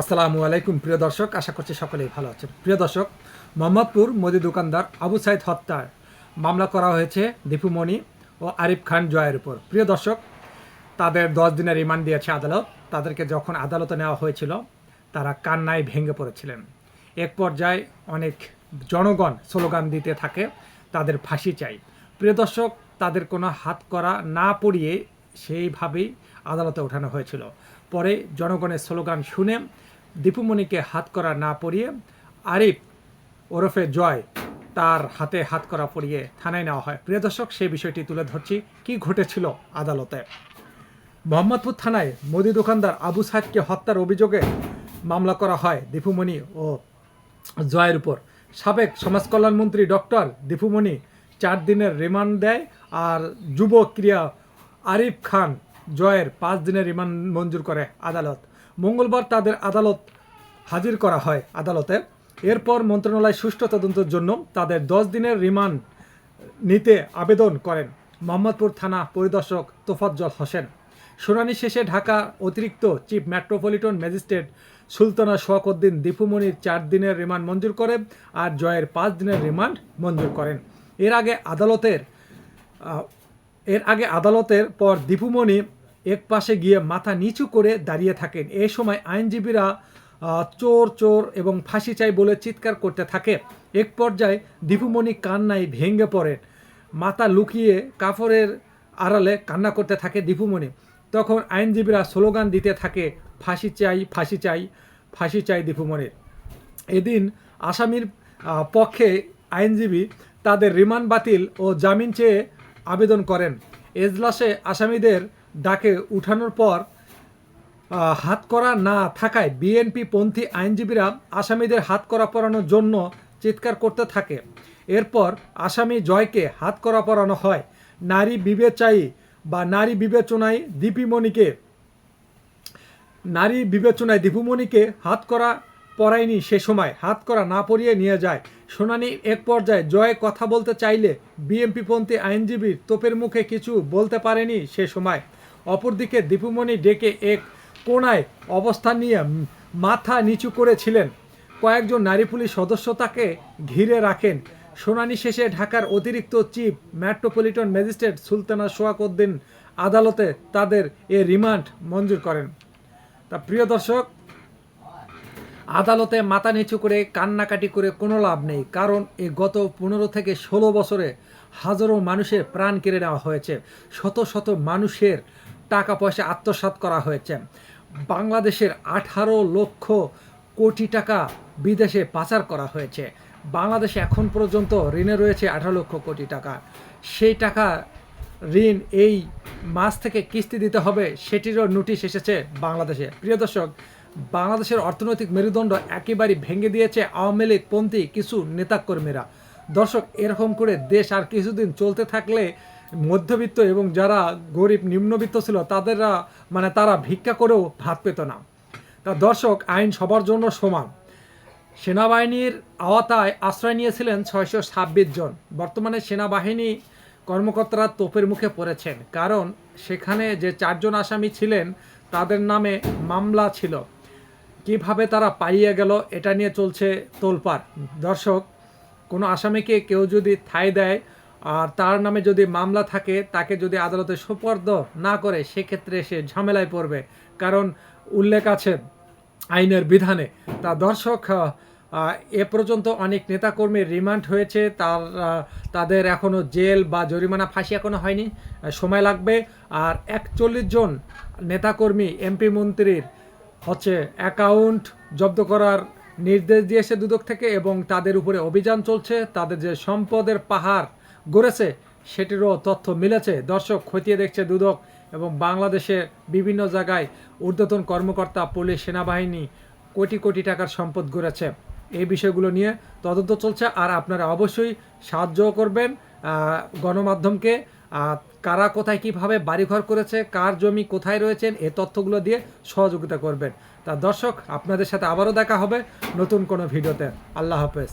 আসসালামু আলাইকুম, প্রিয় দর্শক, আশা করছি সকলেই ভালো আছেন। প্রিয় দর্শক, মোহাম্মদপুর মুদি দোকানদার আবু সাইদ হত্যার মামলা করা হয়েছে দীপুমণি ও আরিফ খান জয়ের উপর। প্রিয় দর্শক, তাদের দশ দিনের রিমান্ড দিয়েছে আদালত। তাদেরকে যখন আদালতে নেওয়া হয়েছিল, তারা কান্নায় ভেঙে পড়েছিলেন। এক পর্যায়ে অনেক জনগণ স্লোগান দিতে থাকে, তাদের ফাঁসি চাই। প্রিয় দর্শক, তাদের কোনো হাত করা না পড়িয়ে সেইভাবেই আদালতে ওঠানো হয়েছিল। পরে জনগণের স্লোগান শুনে দীপুমণিকে হাত করা না পড়িয়ে আরিফ ওরফে জয় তার হাতে হাত করা পড়িয়ে থানায় নেওয়া হয়। প্রিয় দর্শক, সেই বিষয়টি তুলে ধরছি। কি ঘটেছিল আদালতে? মোহাম্মদপুর থানায় মোদি দোকানদার আবু সাইদকে হত্যার অভিযোগে মামলা করা হয় দীপুমণি ও জয়ের উপর। সাবেক সমাজ কল্যাণমন্ত্রী ডক্টর দীপুমণি চার দিনের রিমান্ড দেয় আর যুব ক্রিয়া আরিফ খান জয়ের পাঁচ দিনের রিমান্ড মঞ্জুর করে আদালত। মঙ্গলবার তাদের আদালত হাজির করা হয় আদালতে। এরপর মন্ত্রণালয় সুষ্ঠু তদন্তের জন্য তাদের দশ দিনের রিমান্ড নিতে আবেদন করেন মোহাম্মদপুর থানা পরিদর্শক তোফাজ্জল হোসেন। শুনানি শেষে ঢাকা অতিরিক্ত chief metropolitan magistrate Sultana Shaokuddin দীপুমণির চার দিনের রিমান্ড মঞ্জুর করে আর জয়ের পাঁচ দিনের রিমান্ড মঞ্জুর করেন। এর আগে আদালতের এর আগে আদালতের পর দীপুমণি এক পাশে গিয়ে মাথা নিচু করে দাঁড়িয়ে থাকেন। এই সময় আইনজীবীরা চোর চোর এবং ফাঁসি চাই বলে চিৎকার করতে থাকে। এক পর্যায়ে দীপুমণি কান্নায় ভেঙে পড়েন। মাথা লুকিয়ে কাপড়ের আড়ালে কান্না করতে থাকে দীপুমণি। তখন আইনজীবীরা স্লোগান দিতে থাকে, ফাঁসি চাই ফাঁসি চাই ফাঁসি চাই দীপুমণির। এদিন আসামির পক্ষে আইনজীবী তাদের রিমান্ড বাতিল ও জামিন চেয়ে আবেদন করেন। এজলাসে আসামিদের ডাকে উঠানোর পর হাত করা না থাকায় বিএনপি পন্থী আইনজীবীরা আসামিদের হাত করা পরানোর জন্য চিৎকার করতে থাকে। এরপর আসামি জয়কে হাত করা পরানো হয়। নারী বিবেচায়ী বা নারী বিবেচনায় দীপিমণিকে, নারী বিবেচনায় দীপুমণিকে হাত করা পরায়নি সে সময়। হাত করা না পরিয়ে নিয়ে যায়। শুনানি এক পর্যায়ে জয় কথা বলতে চাইলে বিএমপিপন্থী আইনজীবীর তোপের মুখে কিছু বলতে পারেনি সে সময়। অপরদিকে দীপুমণি ডেকে এক কোণায় অবস্থান নিয়ে মাথা নিচু করেছিলেন। কয়েকজন নারী পুলিশ সদস্য তাকে ঘিরে রাখেন। শুনানি শেষে ঢাকার অতিরিক্ত chief metropolitan magistrate Sultana Shoakuddin আদালতে তাদের এ রিমান্ড মঞ্জুর করেন। তা প্রিয় দর্শক, আদালতে মাথা নিচু করে কান্নাকাটি করে কোনো লাভ নেই, কারণ এ গত পনেরো থেকে ষোলো বছরে হাজারো মানুষের প্রাণ কেড়ে নেওয়া হয়েছে। শত শত মানুষের টাকা পয়সা আত্মসাৎ করা হয়েছে। বাংলাদেশের আঠারো লক্ষ কোটি টাকা বিদেশে পাচার করা হয়েছে। বাংলাদেশে এখন পর্যন্ত ঋণে রয়েছে আঠারো লক্ষ কোটি টাকা। সেই টাকা ঋণ এই মাস থেকে কিস্তি দিতে হবে, সেটিরও নোটিশ এসেছে বাংলাদেশে। প্রিয় দর্শক, বাংলাদেশের অর্থনৈতিক মেরুদণ্ড একেবারে ভেঙে দিয়েছে আওয়ামী লীগ পন্থী কিছু নেতাকর্মীরা। দর্শক, এরকম করে দেশ আর কিছুদিন চলতে থাকলে মধ্যবিত্ত এবং যারা গরিব নিম্নবিত্ত ছিল, তাদেররা মানে তারা ভিক্ষা করেও ভাত পেত না। তা দর্শক, আইন সবার জন্য সমান। সেনাবাহিনীর আওতায় আশ্রয় নিয়েছিলেন ছয়শো ছাব্বিশ জন। বর্তমানে সেনাবাহিনী কর্মকর্তারা তোপের মুখে পড়েছেন। কারণ, সেখানে যে চারজন আসামি ছিলেন, তাদের নামে মামলা ছিল। কীভাবে তারা পালিয়ে গেল, এটা নিয়ে চলছে তোলপাড়। দর্শক কোনো আসামিকে কেউ যদি ঠাঁই দেয় আর তার নামে যদি মামলা থাকে, তাকে যদি আদালতে সোপর্দ না করে, সেক্ষেত্রে সে ঝামেলায় পড়বে। কারণ উল্লেখ আছে আইনের বিধানে। তা দর্শক এ পর্যন্ত অনেক নেতাকর্মীর রিমান্ড হয়েছে। তার তাদের এখনও জেল বা জরিমানা ফাঁসি এখনও হয়নি সময় লাগবে। আর একচল্লিশ জন নেতাকর্মী, এমপি মন্ত্রীর হচ্ছে অ্যাকাউন্ট জব্দ করার নির্দেশ দিয়েছে দুদক থেকে এবং তাদের উপরে অভিযান চলছে। তাদের যে সম্পদের পাহাড় গড়েছে, সেটিরও তথ্য মিলেছে। দর্শক খতিয়ে দেখছে দুদক এবং বাংলাদেশে বিভিন্ন জায়গায় ঊর্ধ্বতন কর্মকর্তা, পুলিশ, সেনাবাহিনী কোটি কোটি টাকার সম্পদ গড়েছে। এই বিষয়গুলো নিয়ে তদন্ত চলছে। আর আপনারা অবশ্যই সাহায্য করবেন গণমাধ্যমকে। কারা কোথায় কীভাবে বাড়িঘর করেছে, কার জমি কোথায় রয়েছেন এ তথ্যগুলো দিয়ে সহযোগিতা করবেন। তা দর্শক, আপনাদের সাথে আবারও দেখা হবে নতুন কোনো ভিডিওতে। আল্লাহ হাফেজ।